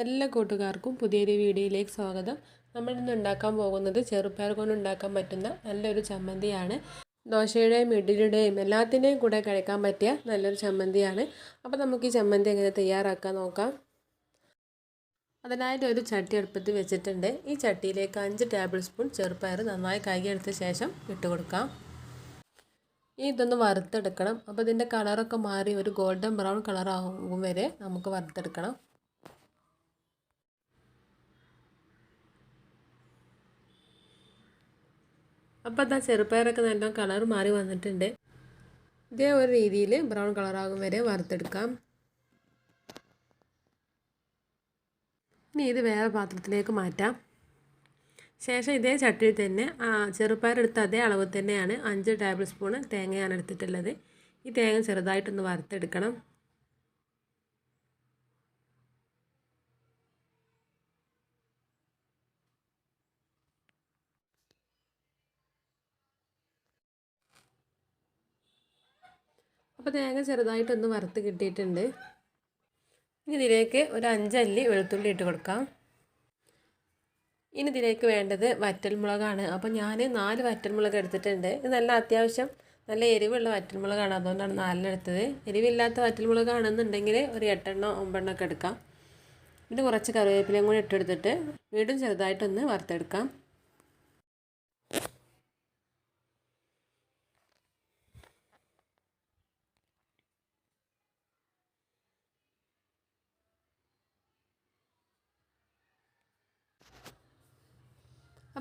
എല്ലാ കൂട്ടുകാർക്കും പുതിയൊരു വീഡിയോയിലേക്ക് സ്വാഗതം. നമ്മൾ ഇന്ന് ഉണ്ടാക്കാൻ പോകുന്നത് ചെറുപ്പയർ കൊണ്ട് ഉണ്ടാക്കാൻ പറ്റുന്ന നല്ലൊരു ചമ്മന്തിയാണ്. ദോശയുടെയും ഇഡ്ഡലിയുടെയും എല്ലാത്തിന്റെയും കൂടെ കഴിക്കാൻ പറ്റിയ നല്ലൊരു ചമ്മന്തിയാണ്. അപ്പോൾ നമുക്ക് ഈ ചമ്മന്തി എങ്ങനെ തയ്യാറാക്കാൻ നോക്കാം. അതിനായിട്ട് ഒരു ചട്ടി അടുപ്പത്ത് വെച്ചിട്ടുണ്ട്. ഈ ചട്ടിയിലേക്ക് അഞ്ച് ടേബിൾ സ്പൂൺ ചെറുപ്പയർ നന്നായി കഴുകിയെടുത്ത ശേഷം ഇട്ട് കൊടുക്കാം. ഈ ഇതൊന്ന് വറുത്തെടുക്കണം. അപ്പോൾ ഇതിന്റെ കളറൊക്കെ മാറി ഒരു ഗോൾഡൻ ബ്രൗൺ കളറാകും വരെ നമുക്ക് വറുത്തെടുക്കണം. അപ്പോൾ അതാ ചെറുപ്പയറൊക്കെ നല്ല കളർ മാറി വന്നിട്ടുണ്ട്. ഇതേ ഒരു രീതിയിൽ ബ്രൗൺ കളറാകും വരെ വറുത്തെടുക്കാം. ഇനി ഇത് വേറെ പാത്രത്തിലേക്ക് മാറ്റാം. ശേഷം ഇതേ ചട്ടിയിൽ തന്നെ ചെറുപ്പയർ എടുത്ത അതേ അളവ് തന്നെയാണ് അഞ്ച് ടേബിൾ സ്പൂൺ തേങ്ങയാണ് എടുത്തിട്ടുള്ളത്. ഈ തേങ്ങ ചെറുതായിട്ടൊന്ന് വറുത്തെടുക്കണം. അപ്പോൾ തേങ്ങ ചെറുതായിട്ടൊന്ന് വറുത്ത് കിട്ടിയിട്ടുണ്ട്. ഇനി ഇതിലേക്ക് ഒരു അഞ്ചല്ലി വെളുത്തുള്ളി ഇട്ട് കൊടുക്കാം. ഇനി ഇതിലേക്ക് വേണ്ടത് വറ്റൽമുളകാണ്. അപ്പോൾ ഞാൻ നാല് വറ്റൽമുളക് എടുത്തിട്ടുണ്ട്. ഇത് നല്ല അത്യാവശ്യം നല്ല എരിവുള്ള വറ്റൽമുളകാണ്. അതുകൊണ്ടാണ് നാലിനെടുത്തത് എരിവില്ലാത്ത വറ്റൽമുളകാണെന്നുണ്ടെങ്കിൽ ഒരു എട്ടെണ്ണോ ഒമ്പെണ്ണോ ഒക്കെ എടുക്കാം. പിന്നെ കുറച്ച് കറിവേപ്പിലയും കൂടി ഇട്ടെടുത്തിട്ട് വീണ്ടും ചെറുതായിട്ടൊന്ന് വറുത്തെടുക്കാം.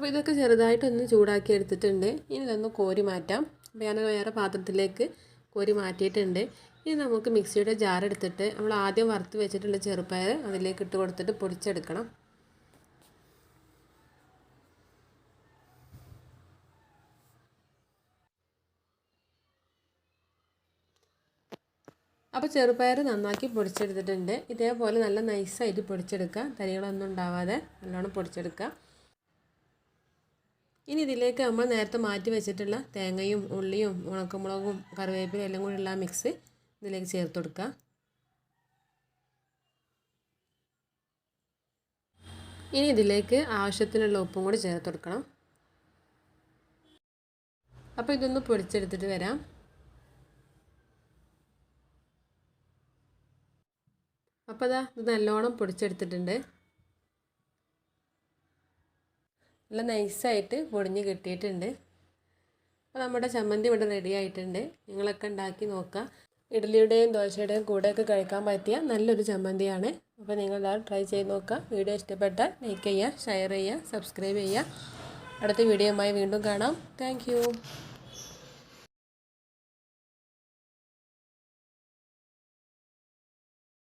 അപ്പോൾ ഇതൊക്കെ ചെറുതായിട്ടൊന്ന് ചൂടാക്കി എടുത്തിട്ടുണ്ട്. ഇനി ഇതൊന്ന് കോരി മാറ്റാം. അപ്പോൾ ഞാൻ വേറെ പാത്രത്തിലേക്ക് കോരി മാറ്റിയിട്ടുണ്ട്. ഇനി നമുക്ക് മിക്സിയുടെ ജാർ എടുത്തിട്ട് നമ്മൾ ആദ്യം വറുത്ത് വെച്ചിട്ടുള്ള ചെറുപ്പയർ അതിലേക്ക് ഇട്ട് കൊടുത്തിട്ട് പൊടിച്ചെടുക്കണം. അപ്പോൾ ചെറുപയർ നന്നാക്കി പൊടിച്ചെടുത്തിട്ടുണ്ട്. ഇതേപോലെ നല്ല നൈസായിട്ട് പൊടിച്ചെടുക്കുക. തരികളൊന്നും ഉണ്ടാവാതെ നല്ലോണം പൊടിച്ചെടുക്കുക. ഇനി ഇതിലേക്ക് നമ്മൾ നേരത്തെ മാറ്റി വെച്ചിട്ടുള്ള തേങ്ങയും ഉള്ളിയും ഉണക്കമുളകും കറിവേപ്പിലും എല്ലാം കൂടി ഉള്ള മിക്സ് ഇതിലേക്ക് ചേർത്ത് കൊടുക്കുക. ഇനി ഇതിലേക്ക് ആവശ്യത്തിനുള്ള ഉപ്പും കൂടി ചേർത്ത് കൊടുക്കണം. അപ്പോൾ ഇതൊന്ന് പൊടിച്ചെടുത്തിട്ട് വരാം. അപ്പോൾ അതാ ഇത് നല്ലോണം പൊടിച്ചെടുത്തിട്ടുണ്ട്. നല്ല നൈസായിട്ട് പൊടിഞ്ഞ് കിട്ടിയിട്ടുണ്ട്. അപ്പോൾ നമ്മുടെ ചമ്മന്തി ഇവിടെ റെഡി ആയിട്ടുണ്ട്. നിങ്ങളൊക്കെ ഉണ്ടാക്കി നോക്കുക ഇഡ്ഡലിയുടെയും ദോശയുടെയും കൂടെയൊക്കെ കഴിക്കാൻ പറ്റിയ നല്ലൊരു ചമ്മന്തിയാണ്. അപ്പോൾ നിങ്ങൾ ട്രൈ ചെയ്ത് നോക്കുക വീഡിയോ ഇഷ്ടപ്പെട്ടാൽ ലൈക്ക് ചെയ്യുക ഷെയർ ചെയ്യുക സബ്സ്ക്രൈബ് ചെയ്യുക. അടുത്ത വീഡിയോയുമായി വീണ്ടും കാണാം. താങ്ക്